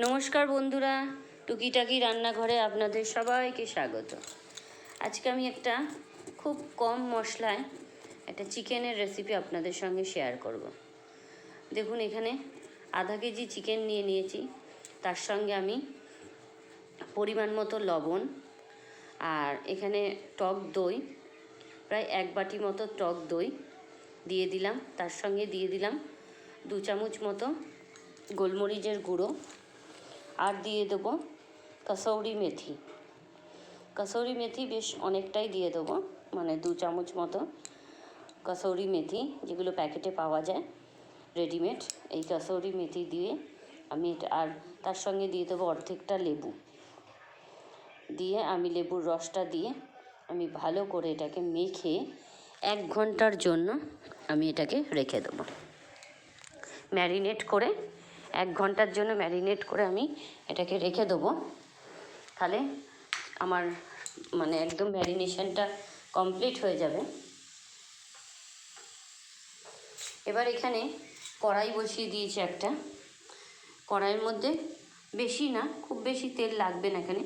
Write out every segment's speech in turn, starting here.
নমস্কার বন্ধুরা, টুকিটাকি রান্নাঘরে আপনাদের সবাইকে স্বাগত। আজকে আমি একটা খুব কম মশলায় একটা চিকেনের রেসিপি আপনাদের সঙ্গে শেয়ার করব। দেখুন, এখানে আধা কেজি চিকেন নিয়ে নিয়েছি। তার সঙ্গে আমি পরিমাণ মতো লবণ আর এখানে টক দই, প্রায় এক বাটি মতো টক দই দিয়ে দিলাম। তার সঙ্গে দিয়ে দিলাম দু চামচ মতো গোলমরিচের গুঁড়ো আর দিয়ে দেবো কসৌরি মেথি। কসৌরি মেথি বেশ অনেকটাই দিয়ে দেবো মানে দু চামচ মতো কসৌরি মেথি, যেগুলো প্যাকেটে পাওয়া যায় রেডিমেড এই কসৌরি মেথি দিয়ে আমি এটা, আর তার সঙ্গে দিয়ে দেবো অর্ধেকটা লেবু। দিয়ে আমি লেবুর রসটা দিয়ে আমি ভালো করে এটাকে মেখে এক ঘণ্টার জন্য আমি এটাকে রেখে দেবো। ম্যারিনেট করে এক ঘণ্টার জন্য ম্যারিনেট করে আমি এটাকে রেখে দেবো। তাহলে আমার মানে একদম ম্যারিনেশনটা কমপ্লিট হয়ে যাবে। এবার এখানে কড়াই বসিয়ে দিয়েছি একটা। কড়াইয়ের মধ্যে বেশি না, খুব বেশি তেল লাগবে না এখানে।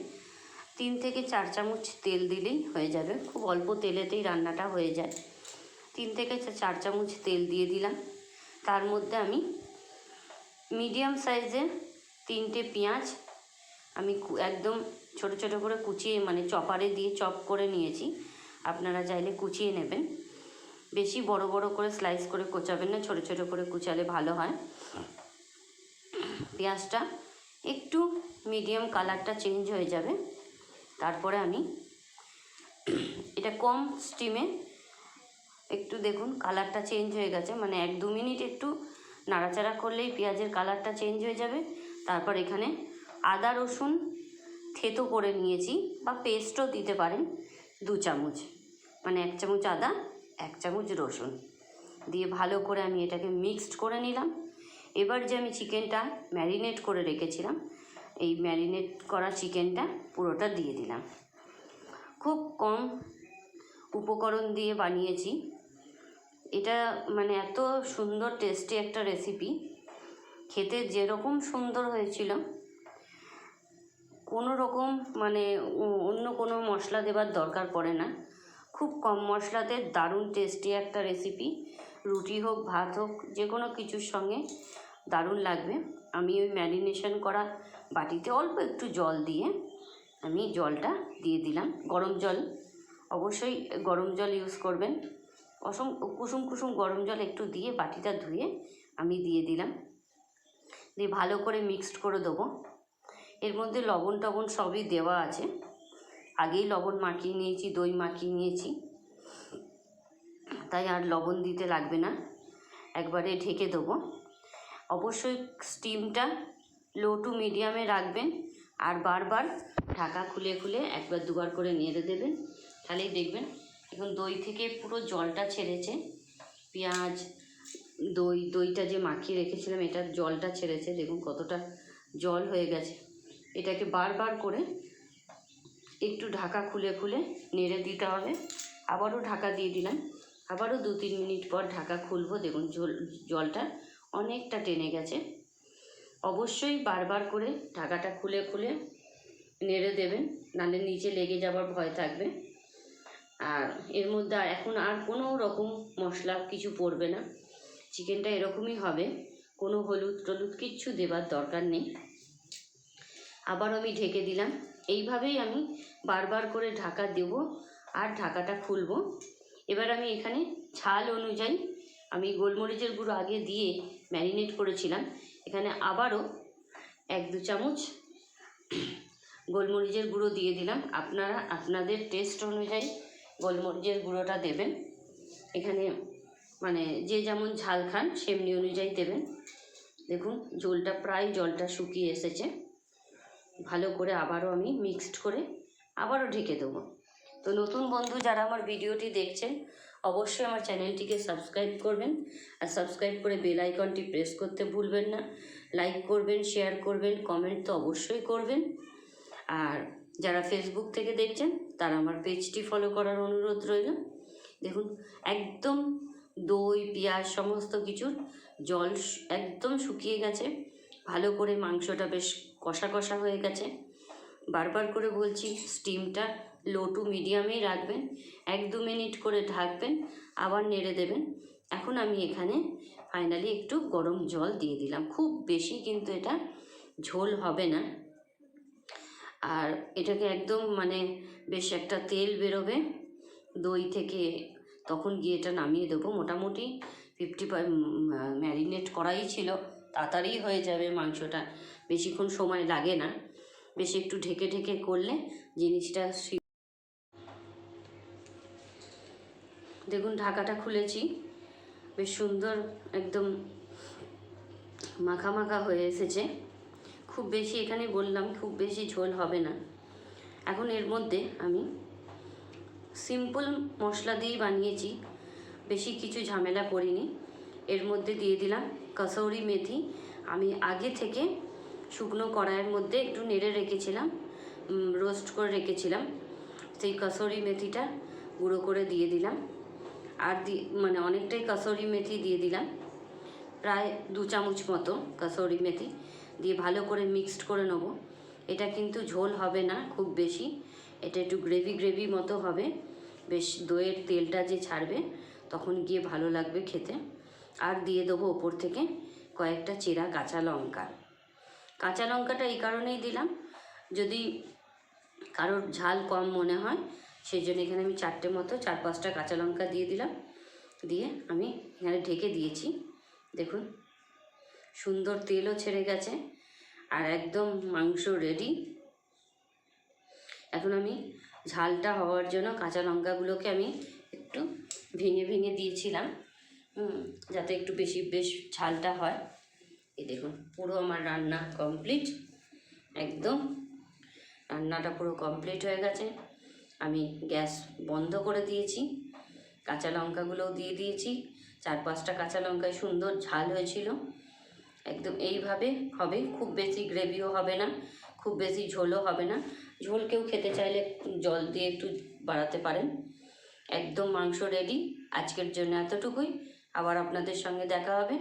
তিন থেকে চার চামচ তেল দিলেই হয়ে যাবে। খুব অল্প তেলেতেই রান্নাটা হয়ে যায়। তিন থেকে চার চামচ তেল দিয়ে দিলাম। তার মধ্যে আমি মিডিয়াম সাইজের তিনটে পেঁয়াজ আমি একদম ছোট ছোট করে কুচিয়ে মানে চপারে দিয়ে চপ করে নিয়েছি। আপনারা চাইলে কুচিয়ে নেবেন। বেশি বড় বড় করে স্লাইস করে কোচাবেন না, ছোট ছোট করে কুচালে ভালো হয়। পেঁয়াজটা একটু মিডিয়াম কালারটা চেঞ্জ হয়ে যাবে। তারপরে আমি এটা কম স্টিমে একটু দেখুন, কালারটা চেঞ্জ হয়ে গেছে। মানে এক দু মিনিট একটু নাড়াচাড়া করলেই পেঁয়াজের কালারটা চেঞ্জ হয়ে যাবে। তারপর এখানে আদা, রসুন থেতো করে নিয়েছি বা পেস্টও দিতে পারেন দু চামচ। মানে এক চামচ আদা, এক চামচ রসুন। দিয়ে ভালো করে আমি এটাকে মিক্সড করে নিলাম। এবার যে আমি চিকেনটা ম্যারিনেট করে রেখেছিলাম, এই ম্যারিনেট করা চিকেনটা পুরোটা দিয়ে দিলাম। খুব কম উপকরণ দিয়ে বানিয়েছি। এটা মানে এত সুন্দর টেস্টি একটা রেসিপি খেতে যেরকম সুন্দর হয়েছিল, কোনো রকম মানে অন্য কোনো মশলা দেবার দরকার পড়ে না। খুব কম মশলাতে দারুণ টেস্টি একটা রেসিপি রুটি হোক, ভাত হোক, যে কোনো কিছুর সঙ্গে দারুণ লাগবে। আমি ওই ম্যারিনেশন করা বাটিতে অল্প একটু জল দিয়ে আমি জলটা দিয়ে দিলাম। গরম জল, অবশ্যই গরম জল ইউজ করবেন। অসম কুসুম কুসুম গরম জল একটু দিয়ে বাটিটা ধুয়ে আমি দিয়ে দিলাম। দিয়ে ভালো করে মিক্সড করে দেবো। এর মধ্যে লবণ টবণ সবই দেওয়া আছে। আগেই লবণ মাখিয়ে নিয়েছি, দই মাখিয়ে নিয়েছি। তাই আর লবণ দিতে লাগবে না। একবারে ঢেকে দেবো। অবশ্যই স্টিমটা লো টু মিডিয়ামে রাখবেন আর বারবার ঢাকা খুলে খুলে একবার দুবার করে নেড়ে দেবেন। তাহলেই দেখবেন এখন দই থেকে পুরো জলটা ছেড়েছে, পেঁয়াজ, দই, দইটা যে মাখিয়ে রেখেছিলাম এটার জলটা ছেড়েছে, দেখুন কতটা জল হয়ে গেছে। এটাকে বারবার করে একটু ঢাকা খুলে খুলে নেড়ে দিতে হবে। আবারও ঢাকা দিয়ে দিলাম। আবারও দু তিন মিনিট পর ঢাকা খুলবো, দেখুন জল, জলটা অনেকটা টেনে গেছে। অবশ্যই বারবার করে ঢাকাটা খুলে খুলে নেড়ে দেবেন, নাহলে নিচে লেগে যাবার ভয় থাকবে। আর এর মধ্যে আর এখন আর কোনো রকম মশলা কিছু পড়বে না। চিকেনটা এরকমই হবে। কোনো হলুদ টলুদ কিচ্ছু দেবার দরকার নেই। আবার আমি ঢেকে দিলাম। এইভাবেই আমি বারবার করে ঢাকা দেব আর ঢাকাটা খুলবো। এবার আমি এখানে ঝাল অনুযায়ী আমি গোলমরিচের গুঁড়ো আগে দিয়ে ম্যারিনেট করেছিলাম। এখানে আবারও এক দু চামচ গোলমরিচের গুঁড়ো দিয়ে দিলাম। আপনারা, আপনাদের টেস্ট অনুযায়ী গোলমরিচের গুঁড়োটা দেবেন। এখানে মানে যে যেমন ঝাল খান, সেমনি অনুযায়ী দেবেন। দেখুন, ঝোলটা প্রায় জলটা শুকিয়ে এসেছে। ভালো করে আবারও আমি মিক্সড করে আবারও ঢেকে দেবো। তো নতুন বন্ধু যারা আমার ভিডিওটি দেখছেন, অবশ্যই আমার চ্যানেলটিকে সাবস্ক্রাইব করবেন। আর সাবস্ক্রাইব করে বেল আইকনটি প্রেস করতে ভুলবেন না। লাইক করবেন, শেয়ার করবেন, কমেন্ট তো অবশ্যই করবেন। আর যারা ফেসবুক থেকে দেখছেন, তারা আমার পেজটি ফলো করার অনুরোধ রইল। দেখুন, একদম দই, পেঁয়াজ, সমস্ত কিছুর জল একদম শুকিয়ে গেছে। ভালো করে মাংসটা বেশ কষা কষা হয়ে গেছে। বারবার করে বলছি স্টিমটা লো টু মিডিয়ামেই রাখবেন, এক দু মিনিট করে ঢাকবেন, আবার নেড়ে দেবেন। এখন আমি এখানে ফাইনালি একটু গরম জল দিয়ে দিলাম। খুব বেশি কিন্তু এটা ঝোল হবে না। আর এটাকে একদম মানে বেশ একটা তেল বেরোবে। দই থেকে তখন গিয়ে এটা নামিয়ে দেবো। মোটামুটি ফিফটি ম্যারিনেট করাই ছিল। তাড়াতাড়ি হয়ে যাবে মাংসটা। বেশিক্ষণ সময় লাগে না। বেশি একটু ঢেকে ঢেকে করলে জিনিসটা দেখুন, ঢাকাটা খুলেছি। বেশ সুন্দর একদম মাখা মাখা হয়ে এসেছে। খুব বেশি এখানে বললাম, খুব বেশি ঝোল হবে না। এখন এর মধ্যে আমি সিম্পল মশলা দিয়েই বানিয়েছি, বেশি কিছু ঝামেলা করিনি। এর মধ্যে দিয়ে দিলাম কসৌরি মেথি। আমি আগে থেকে শুকনো কড়াইয়ের মধ্যে একটু নেড়ে রেখেছিলাম রোস্ট করে রেখেছিলাম। সেই কসৌরি মেথিটা গুঁড়ো করে দিয়ে দিলাম। আর দি মানে অনেকটাই কসৌরি মেথি দিয়ে দিলাম। প্রায় দু চামচ মতো কসৌরি মেথি। দিয়ে ভালো করে মিক্সড করে নেব। এটা কিন্তু ঝোল হবে না, খুব বেশি। এটা একটু গ্রেভি গ্রেভি মতো হবে। বেশ দইয়ের তেলটা যে ছাড়বে, তখন গিয়ে ভালো লাগবে খেতে। আর দিয়ে দেবো ওপর থেকে কয়েকটা চেরা কাঁচা লঙ্কা। কাঁচা লঙ্কাটা এই কারণেই দিলাম। যদি কারোর ঝাল কম মনে হয়, সেই জন্য এখানে আমি চারটে মতো, চার পাঁচটা কাঁচা লঙ্কা দিয়ে দিলাম। দিয়ে আমি এখানে ঢেকে দিয়েছি। দেখুন সুন্দর তেলও ছেড়ে গেছে আর একদম মাংস রেডি এখন আমি ঝালটা হওয়ার জন্য কাঁচা লঙ্কাগুলোকে আমি একটু ভেঙে ভেঙে দিয়েছিলাম যাতে একটু বেশি বেশ ঝালটা হয়। এই দেখুন, পুরো আমার রান্না কমপ্লিট একদম রান্নাটা পুরো কমপ্লিট হয়ে গেছে। আমি গ্যাস বন্ধ করে দিয়েছি, কাঁচা লঙ্কাগুলোও দিয়ে দিয়েছি। চার পাঁচটা কাঁচা লঙ্কায় সুন্দর ঝাল হয়েছিল। একদম এইভাবে হবে, খুব বেশি গ্রেভিও হবে না, খুব বেশি ঝোলও হবে না। ঝোল কেউ খেতে চাইলে জল দিয়ে একটু বাড়াতে পারেন। একদম মাংস রেডি আজকের জন্য এতটুকুই। আবার আপনাদের সঙ্গে দেখা হবে।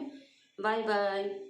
Bye bye.